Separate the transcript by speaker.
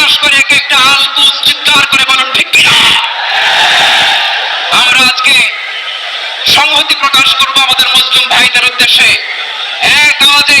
Speaker 1: বাস করে এক একটা আলকুস চিৎকার করে বলুন, ঠিক কিনা? আমরা আজকে সংহতি প্রকাশ করব আমাদের মুসলিম ভাইদের উদ্দেশ্যে। এক আওয়াজে